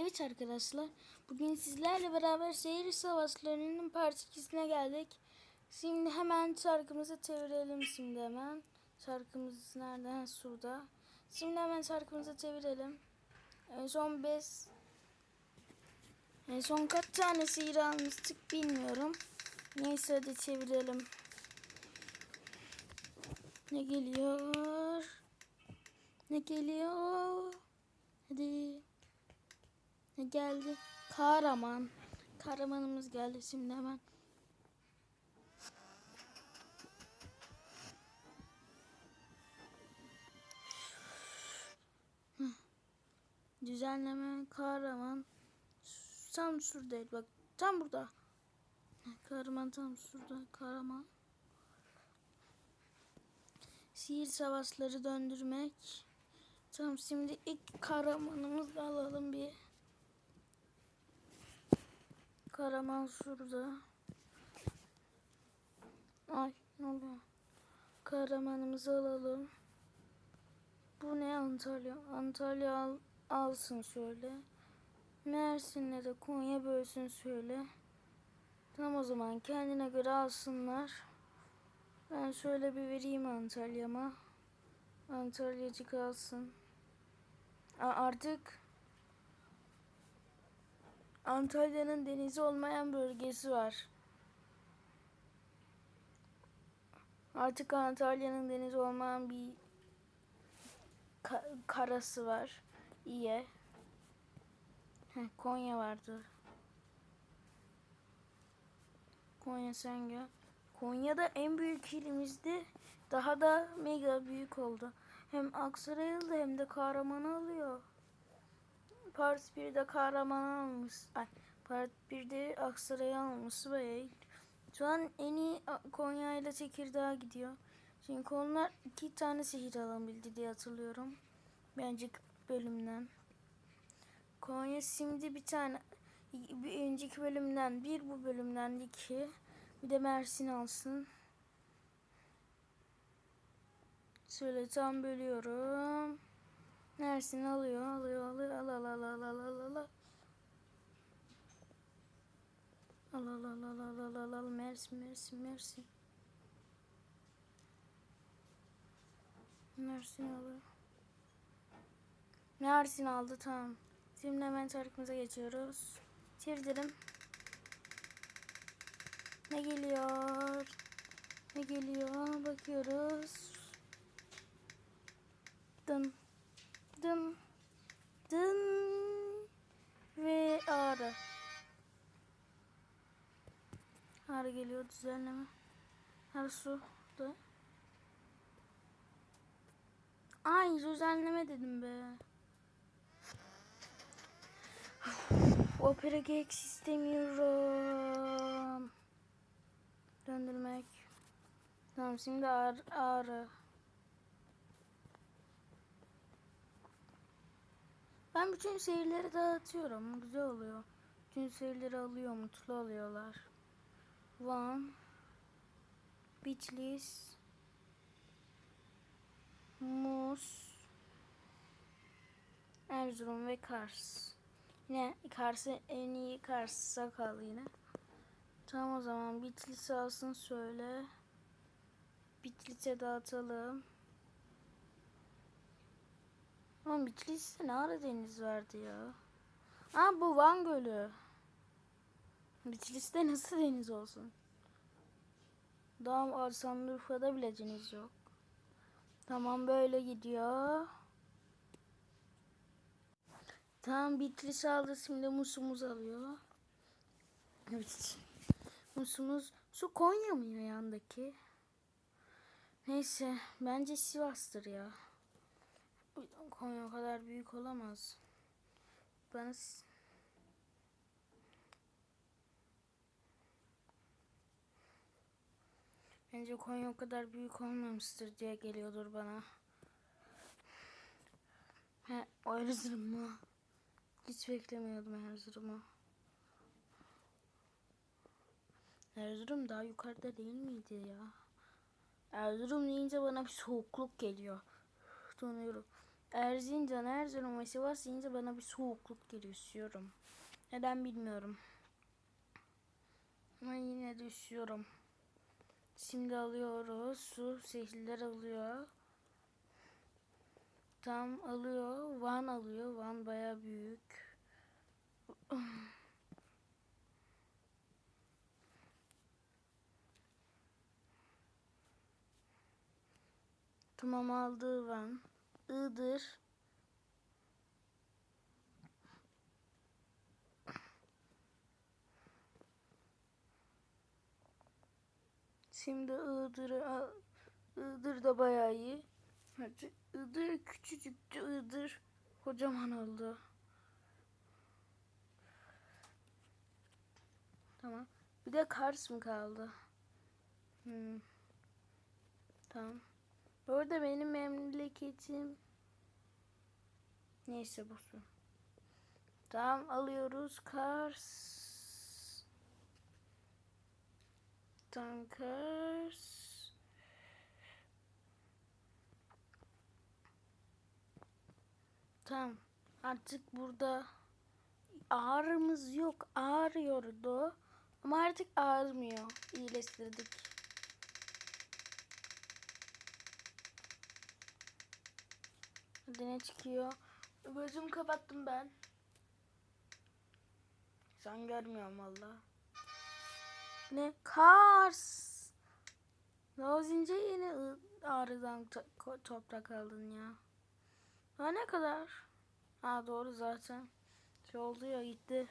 Evet arkadaşlar, bugün sizlerle beraber şehir savaşlarının part 2'sine geldik. Şimdi hemen çarkımızı çevirelim şimdi hemen. Çarkımız nerede? Ha, şurada. Şimdi hemen çarkımızı çevirelim. En son 5 En son kaç tane sihir almıştık bilmiyorum. Neyse hadi çevirelim. Ne geliyor? Ne geliyor? Hadi. Ne geldi? Kahraman. Kahramanımız geldi şimdi hemen. Düzenleme kahraman tam şuradaydı bak tam burada kahraman tam şurada kahraman sihir savaşları döndürmek tamam şimdi ilk kahramanımızı alalım bir kahraman şurada ay ne oluyor kahramanımızı alalım bu ne Antalya Antalya al, alsın şöyle Mersin'le de Konya bölsün şöyle. Tamam o zaman kendine göre alsınlar. Ben şöyle bir vereyim Antalya'ma. Antalyacık alsın. A- artık Antalya'nın denizi olmayan bölgesi var. Artık Antalya'nın denizi olmayan bir ka- karası var. İyi. Konya vardı. Konya sen gel. Konya'da en büyük ilimizdi. Daha da mega büyük oldu. Hem Aksaray aldı hem de Kahraman'ı alıyor. Part 1'de Kahraman almış. Ay, Part 1'de Aksaray'ı alması bayağı. Şu an en iyi Konya ile Tekirdağ gidiyor. Çünkü onlar iki tane sihir alabildi diye hatırlıyorum. Önceki bölümden. Konya şimdi bir tane bir önceki bölümden bir bu bölümden iki bir de Mersin alsın. Şöyle tam bölüyorum. Mersin alıyor, alıyor, alıyor, al al al al al al al al. Al al al al al al al al Mersin Mersin Mersin. Mersin alıyor. Mersin aldı tamam. Şimdi hemen çarkımıza geçiyoruz. Çevirdim. Ne geliyor? Ne geliyor? Bakıyoruz. Dın. Dın. Dın. Ve ağrı. Ağrı geliyor düzenleme. Ağrı su da. Ay düzenleme dedim be. Opera Gex istemiyorum. Döndürmek. Tamam şimdi ağrı. ağrı. Ben bütün seyirleri dağıtıyorum. Güzel oluyor. Bütün seyirleri alıyor. Mutlu oluyorlar. Van. Bitlis. Mus. Erzurum ve Kars. Yine Kars'ı en iyi Kars sakalı yine. Tamam o zaman Bitlis alsın şöyle. Bitlis'e dağıtalım. Ama Bitlis'te ne ara deniz vardı ya? Aa bu Van Gölü. Bitlis'te nasıl deniz olsun? Daha Şanlıurfa'da bile deniz yok. Tamam böyle gidiyor. Tamam Bitlis aldı şimdi musumuz alıyor. Evet. Musumuz su Konya mı ya yandaki? Neyse bence Sivas'tır ya. Konya kadar büyük olamaz. Bana Bence Konya o kadar büyük olmamıştır diye geliyordur bana. He, o Erzurum mu? Hiç beklemiyordum Erzurum'u. Erzurum daha yukarıda değil miydi ya? Erzurum deyince bana bir soğukluk geliyor. Donuyorum. Erzincan, Erzurum ve Sivas deyince bana bir soğukluk geliyor. Üşüyorum. Neden bilmiyorum. Ama yine de üşüyorum. Şimdi alıyoruz. Su sehirler alıyor. Tam alıyor. Van alıyor. Van baya büyük. Tamam aldı Van. Iğdır. Şimdi Iğdır'ı al- Iğdır da bayağı iyi. Hadi Iğdır küçücüktü Iğdır kocaman oldu. Tamam. Bir de Kars mı kaldı? Hmm. Tamam. Orada benim memleketim. Neyse boşver. Tamam alıyoruz Kars. Tamam Kars. Tamam. Artık burada ağrımız yok. Ağrıyordu. Ama artık ağrımıyor. İyileştirdik. Hadi ne çıkıyor? Gözümü kapattım ben. Sen görmüyorum valla. Ne? Kars. Lozince yine ı- ağrıdan to- toprak aldın ya. Ha ne kadar? Ha doğru zaten. Şey oldu ya gitti.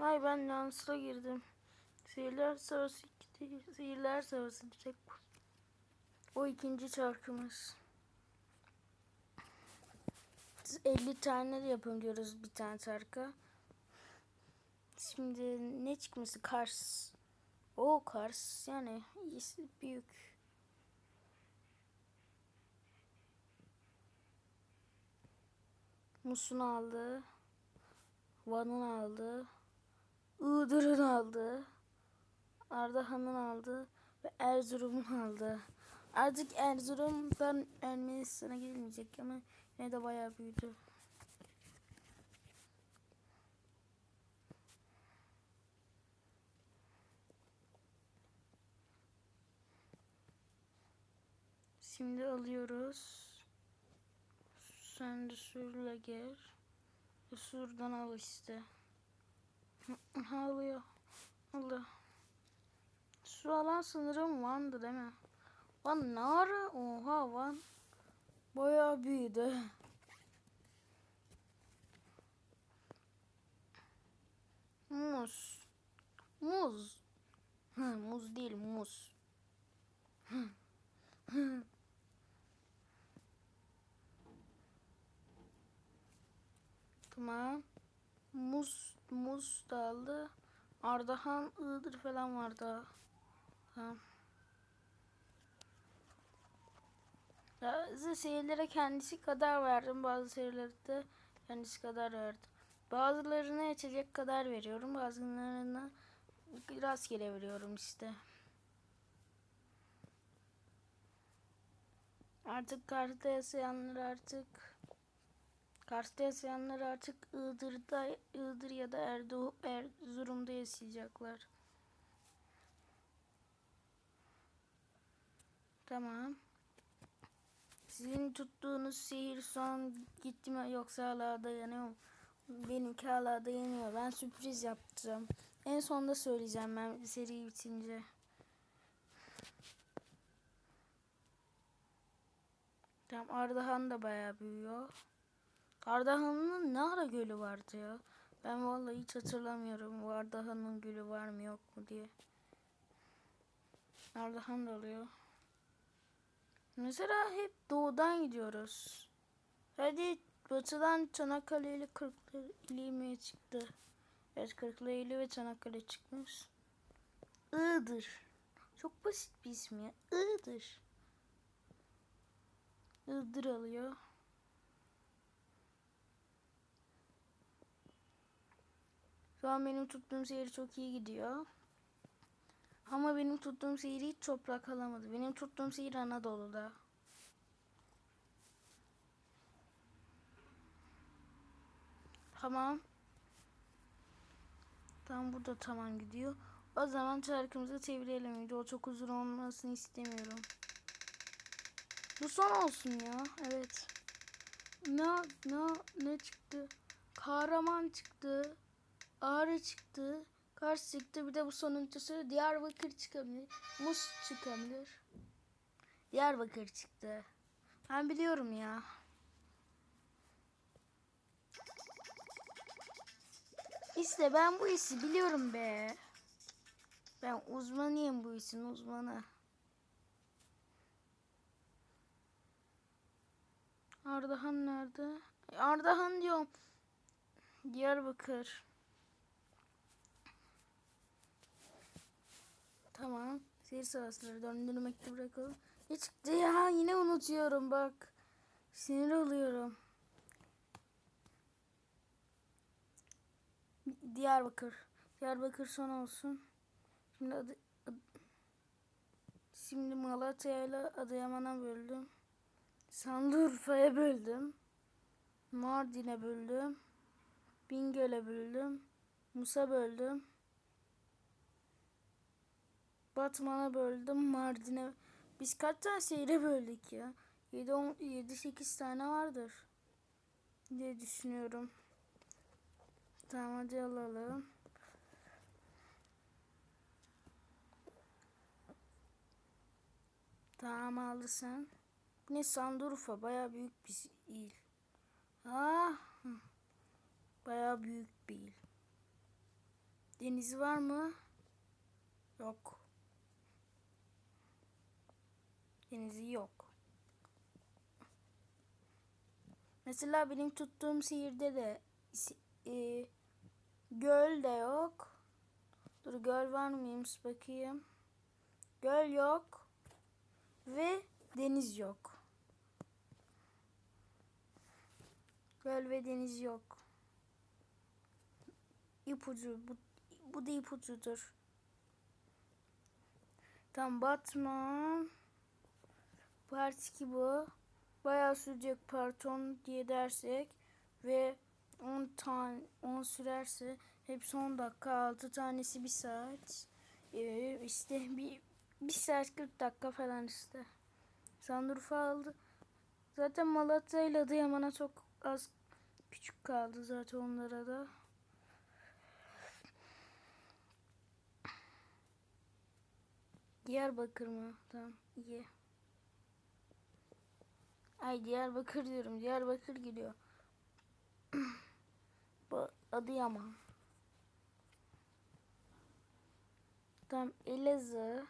Ay ben yanlışlıkla girdim. Sihirler Savaşı. Sihirler Savaşı. O ikinci şarkımız. Biz 50 tane de yapın diyoruz bir tane şarkı. Şimdi ne çıkması? Kars. O Kars yani iyisi büyük. Musun aldı. Van'ın aldı. Iğdır'ın aldı. Ardahan'ın aldı. Ve Erzurum'un aldı. Artık Erzurum'dan Ermenistan'a gidilmeyecek ama yine de bayağı büyüdü. Şimdi alıyoruz. Sen de sürle gel. Surdan al işte. Alıyor. Aldı. Su alan sanırım Van'dı değil mi? Van ne ara? Oha Van. Bayağı büyüdü. Muz. Muz. Hı, muz değil muz. Tamam. Muz, muz da aldı. Ardahan, Iğdır falan vardı. Tamam. Bazı seyirlere kendisi kadar verdim. Bazı seyirlere de kendisi kadar verdim. Bazılarına içecek kadar veriyorum. Bazılarına rastgele veriyorum işte. Artık kartta yaşayanlar artık Kars'ta yaşayanlar artık Iğdır'da, Iğdır ya da Erdo, Erzurum'da yaşayacaklar. Tamam. Sizin tuttuğunuz şehir son gitti mi yoksa hala dayanıyor mu? Benimki hala dayanıyor. Ben sürpriz yapacağım. En sonda söyleyeceğim ben seri bitince. Tamam Ardahan da bayağı büyüyor. Ardahan'ın ne ara gölü vardı ya? Ben vallahi hiç hatırlamıyorum. Ardahan'ın gölü var mı yok mu diye. Ardahan da oluyor. Mesela hep doğudan gidiyoruz. Hadi batıdan Çanakkale ile Kırklareli çıktı. Evet Kırklareli ve Çanakkale çıkmış. Iğdır. Çok basit bir isim ya. Iğdır. Iğdır alıyor. Şu an benim tuttuğum seyir çok iyi gidiyor. Ama benim tuttuğum sihir hiç toprak alamadı. Benim tuttuğum sihir Anadolu'da. Tamam. Tam burada tamam gidiyor. O zaman çarkımızı çevirelim. Video çok uzun olmasını istemiyorum. Bu son olsun ya. Evet. Ne ne ne çıktı? Kahraman çıktı. Ağrı çıktı. Kars çıktı. Bir de bu sonuncusu Diyarbakır çıkabilir. Mus çıkabilir. Diyarbakır çıktı. Ben biliyorum ya. İşte ben bu işi biliyorum be. Ben uzmanıyım bu işin uzmanı. Ardahan nerede? Ardahan diyorum. Diyarbakır. Tamam. Seyir sırasları döndürmekte bırakalım. Ne çıktı ya? Yine unutuyorum bak. Sinir oluyorum. Diyarbakır. Diyarbakır son olsun. Şimdi adı, ad- Şimdi Malatya ile Adıyaman'a böldüm. Sanlıurfa'ya böldüm. Mardin'e böldüm. Bingöl'e böldüm. Musa böldüm. Batman'a böldüm. Mardin'e. Biz kaç tane şehre böldük ya? 7-8 tane vardır. diye düşünüyorum. Tamam hadi alalım. Tamam aldı sen. Ne Sandurfa baya büyük bir il. Ah, baya büyük bir il. Denizi var mı? Yok. Denizi yok. Mesela benim tuttuğum şehirde de e, göl de yok. Dur göl var mıymış bakayım. Göl yok. Ve deniz yok. Göl ve deniz yok. İpucu bu, bu da ipucudur. Tam Batman. Part 2 bu. Bayağı sürecek parton diye dersek ve 10 tane 10 sürerse hepsi 10 dakika 6 tanesi 1 saat. Ee, işte bir, bir saat 40 dakika falan işte. Sandurfa aldı. Zaten Malatya ile Adıyaman'a çok az küçük kaldı zaten onlara da. Diyarbakır mı? Tamam iyi. Ay Diyarbakır diyorum. Diyarbakır gidiyor. Bu Adıyaman. Tam Elazığ.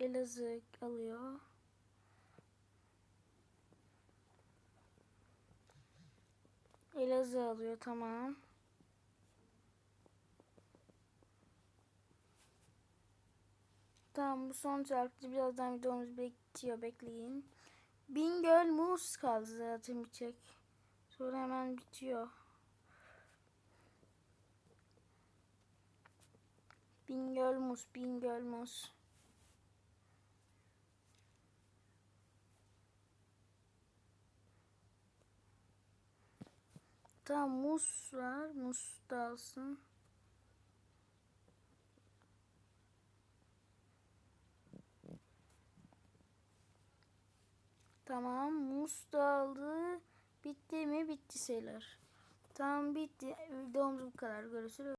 Elazığ alıyor. Elazığ alıyor tamam. Tamam bu son şarkı birazdan videomuz bekliyor bekleyin. Bingöl Mus kaldı zaten bitecek. Sonra hemen bitiyor. Bingöl Mus, Bingöl Mus. Tamam mus var. Mus da alsın. Tamam mus da aldı. Bitti mi? Bitti sayılır. Tamam bitti. Videomuz bu kadar. Görüşürüz.